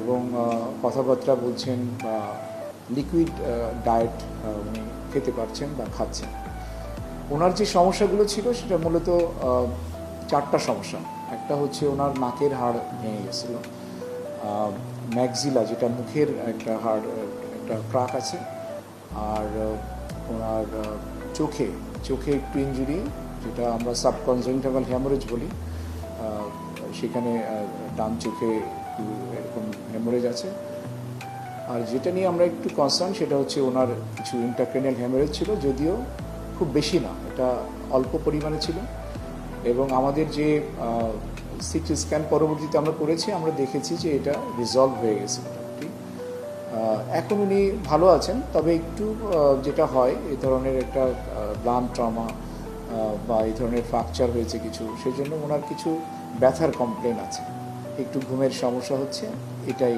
এবং কথাবার্তা বলছেন বা লিকুইড ডায়েট উনি খেতে পারছেন বা খাচ্ছেন। ওনার যে সমস্যাগুলো ছিল সেটা মূলত চারটা সমস্যা। একটা হচ্ছে ওনার নাকের হাড় ভেঙে গেছিল। ম্যাগজিলা যেটা মুখের একটা হাড়, একটা ক্রাক আছে, আর ওনার চোখে চোখে একটু ইঞ্জুরি যেটা আমরা সাবকনজেন্টাভাল হ্যামোরেজ বলি। সেখানে ডান চোখে একটু এরকম হ্যামোরেজ আছে। আর যেটা নিয়ে আমরা একটু কনসার্ন সেটা হচ্ছে ওনার কিছু ইন্টারক্রেনিয়াল হ্যামারেজ ছিল, যদিও খুব বেশি না, এটা অল্প পরিমাণে ছিল। এবং আমাদের যে সিটি স্ক্যান পরবর্তীতে আমরা করেছি, আমরা দেখেছি যে এটা রিজলভ হয়ে গেছে এখন উনি ভালো আছেন, তবে একটু যেটা হয় এই ধরনের একটা ব্লান ট্রমা বা এই ধরনের ফ্র্যাকচার হয়েছে কিছু সেই জন্য ওনার কিছু ব্যথার কমপ্লেন আছে। একটু ঘুমের সমস্যা হচ্ছে এটাই